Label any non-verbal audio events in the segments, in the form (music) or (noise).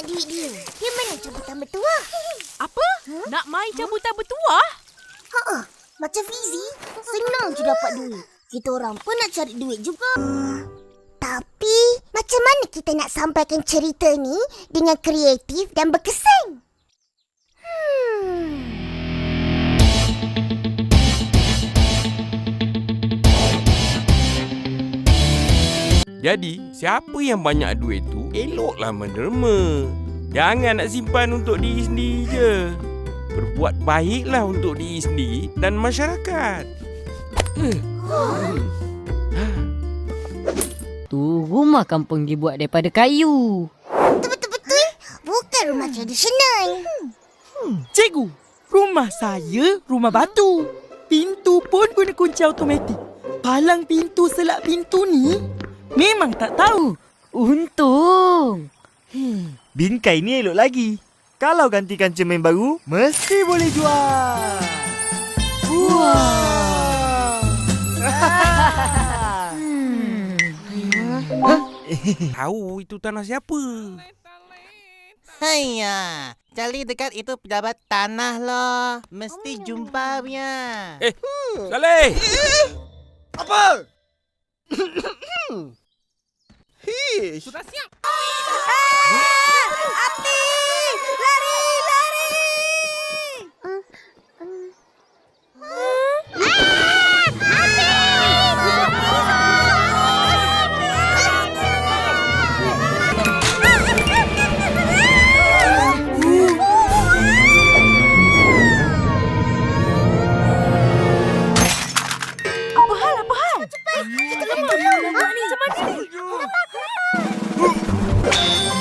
nak duit dia. Dia mana cabutan bertuah? Apa? Nak main cabutan bertuah? Ha macam Fizi, senang je dapat duit. Kita orang pun nak cari duit juga. Tapi, macam mana kita nak sampaikan cerita ni dengan kreatif dan berkesan? Hmm. Jadi, siapa yang banyak duit tu, eloklah menderma. Jangan nak simpan untuk diri sendiri je. Berbuat baiklah untuk diri sendiri dan masyarakat. Tu rumah kampung dibuat daripada kayu. Betul-betul, bukan rumah tradisional. Cikgu, rumah saya rumah batu. Pintu pun guna kunci automatik. Palang pintu selak pintu ni memang tak tahu. Untung. Bingkai ni elok lagi. Kalau gantikan cermin baru, mesti boleh jual. Wah. (laughs) Tahu itu tanah siapa? Haiya, cari dekat itu pejabat tanah loh. Mesti jumpa punya. Eh, Saleh! Apa? (coughs) (coughs) Hish. Sudah siap. Apa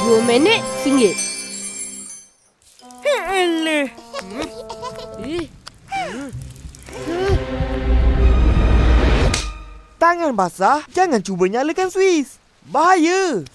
Dua minit, singgit. Eh, Tangan basah, jangan cuba nyalakan Swiss. Bahaya.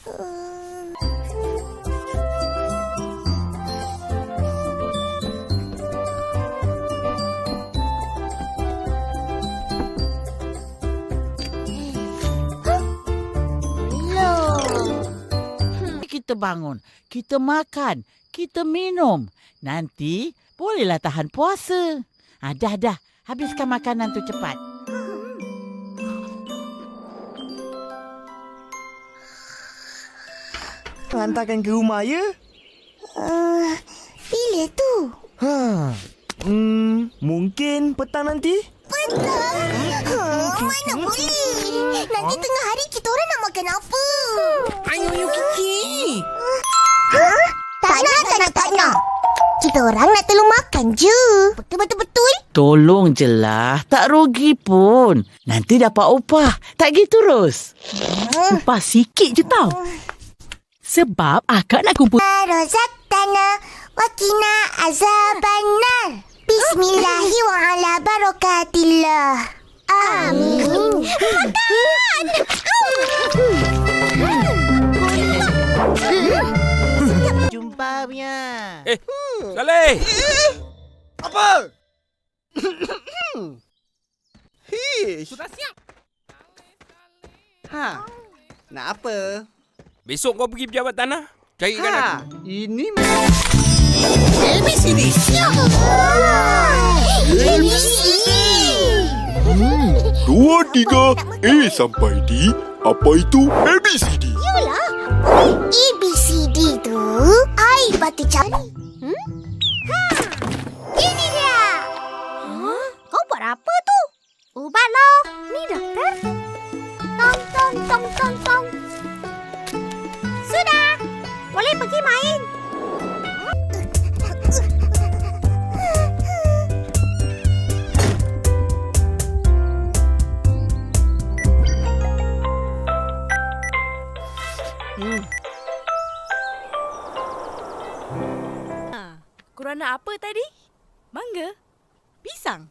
Kita bangun, kita makan, kita minum. Nanti bolehlah tahan puasa. Ha, dah, dah. Habiskan makanan tu cepat. Hantarkan ke rumah ya? Uh, bila tu? Ha. Hmm, mungkin petang nanti? Petang? Ha, mana boleh? Nanti tengah hari kita orang nak makan apa? Ayo, ayo, nak, nak. Kita orang nak tolong makan je. Betul-betul-betul. Tolong je lah. Tak rugi pun. Nanti dapat upah. Tak gitu, Ros? Upah sikit je tau. Sebab akak nak kumpul Rozatana wakina azabannar. Bismillahi wa ala barakatillah. Amin. Makan! Punya. Eh, Saleh! Apa? Hish. Sudah siap. Ha. Nak apa? Besok kau pergi pejabat tanah. Carikan Ha. aku. Ini ABCD. Dua, tiga, A sampai D. Apa itu ABCD? Yolah. ABCD tu air batu cari. Hmm? Ha. Ini dia. Huh? Kau buat apa tu? Ubat lah. Ni doktor. Tong tong tong tong tong. Sudah. Boleh pergi main. Korang nak apa tadi? Mangga? Pisang?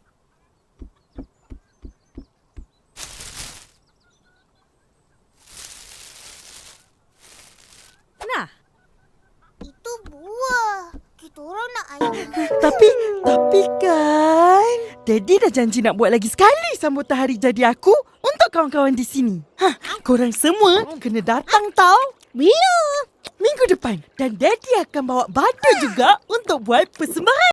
Nah, Itu buah. Kita orang nak air. (laughs) Tapi, tapi kan Daddy dah janji nak buat lagi sekali sambutan hari jadi aku untuk kawan-kawan di sini. Ha, korang semua kena datang tau. Bila? Minggu depan. dan Daddy akan bawa batu juga untuk buat persembahan.